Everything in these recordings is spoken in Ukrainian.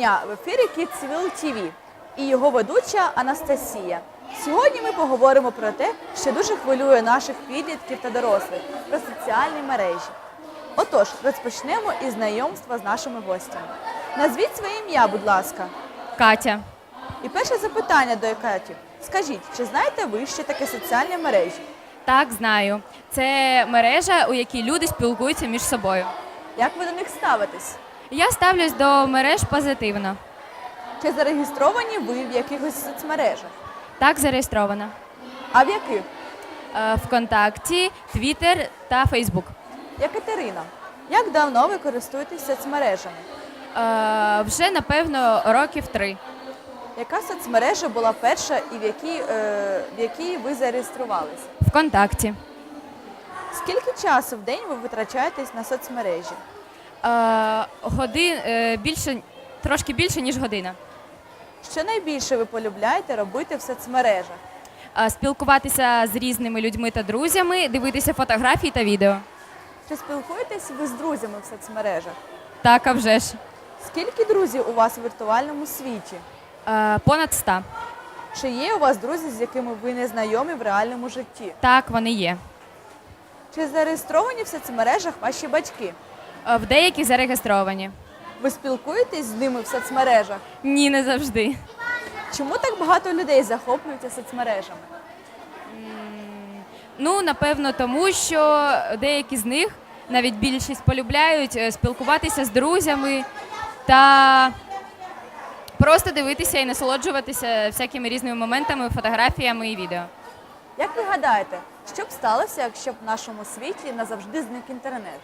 дня в ефірі Kidsville TV і його ведуча Анастасія. Сьогодні ми поговоримо про те, що дуже хвилює наших підлітків та дорослих про соціальні мережі. Отож, розпочнемо із знайомства з нашими гостями. Назвіть своє ім'я, будь ласка. Катя. І перше запитання до Каті. Скажіть, чи знаєте ви, що таке соціальні мережі? Так, знаю. Це мережа, у якій люди спілкуються між собою. Як ви до них ставитесь? Я ставлюсь до мереж позитивно. Чи зареєстровані ви в якихось соцмережах? Так зареєстрована. А в яких? Е, Вконтакті, Твіттер та Фейсбук. Якатерина, як давно ви користуєтесь соцмережами? Е, Вже напевно років три. Яка соцмережа була перша і в якій, е, в якій ви зареєструвалися? Вконтакті. Скільки часу в день ви витрачаєтесь на соцмережі? Е, Годин е, більше, трошки більше, ніж година. Що найбільше ви полюбляєте робити в соцмережах? Е, Спілкуватися з різними людьми та друзями, дивитися фотографії та відео. Чи спілкуєтесь ви з друзями в соцмережах? Так, а вже ж. Скільки друзів у вас у віртуальному світі? Е, Понад 100. Чи є у вас друзі, з якими ви не знайомі в реальному житті? Так, вони є. Чи зареєстровані в соцмережах ваші батьки? Е, В деяких зареєстровані. Ви спілкуєтесь з ними в соцмережах? Ні, не завжди. Чому так багато людей захоплюються соцмережами? Ну, напевно, тому що деякі з них, навіть більшість, полюбляють е, спілкуватися з друзями та просто дивитися і насолоджуватися всякими різними моментами, фотографіями і відео. Як ви гадаєте, що б сталося, якщо б в нашому світі назавжди зник інтернет?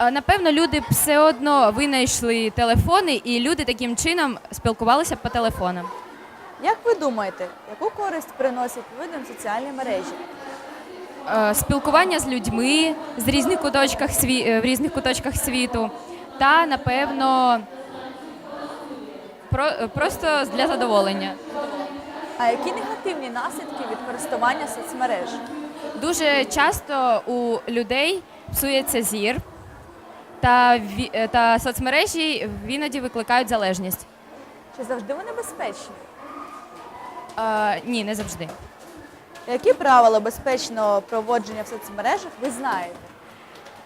Напевно, люди б все одно винайшли телефони, і люди таким чином спілкувалися по телефонам. Як ви думаєте, яку користь приносять людям соціальні мережі? Е, Спілкування з людьми з різних куточках сві... е, в різних куточках світу, та напевно про... просто для задоволення. А які негативні наслідки від користування соцмереж? Дуже часто у людей псується зір, та, ві- е, та соцмережі іноді викликають залежність. Чи завжди вони безпечні? Е, ні, не завжди. Які правила безпечного проводження в соцмережах ви знаєте?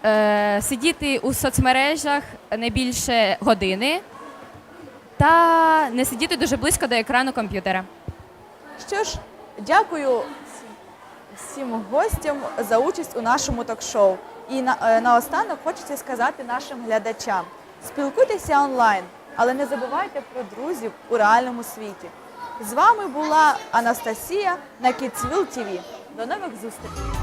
Е, сидіти у соцмережах не більше години та не сидіти дуже близько до екрану комп'ютера. Що ж, дякую всім гостям за участь у нашому ток-шоу. І на, е, наостанок хочеться сказати нашим глядачам: спілкуйтеся онлайн, але не забувайте про друзів у реальному світі. З вами була Анастасія на Кіцвіл TV. До нових зустрічей!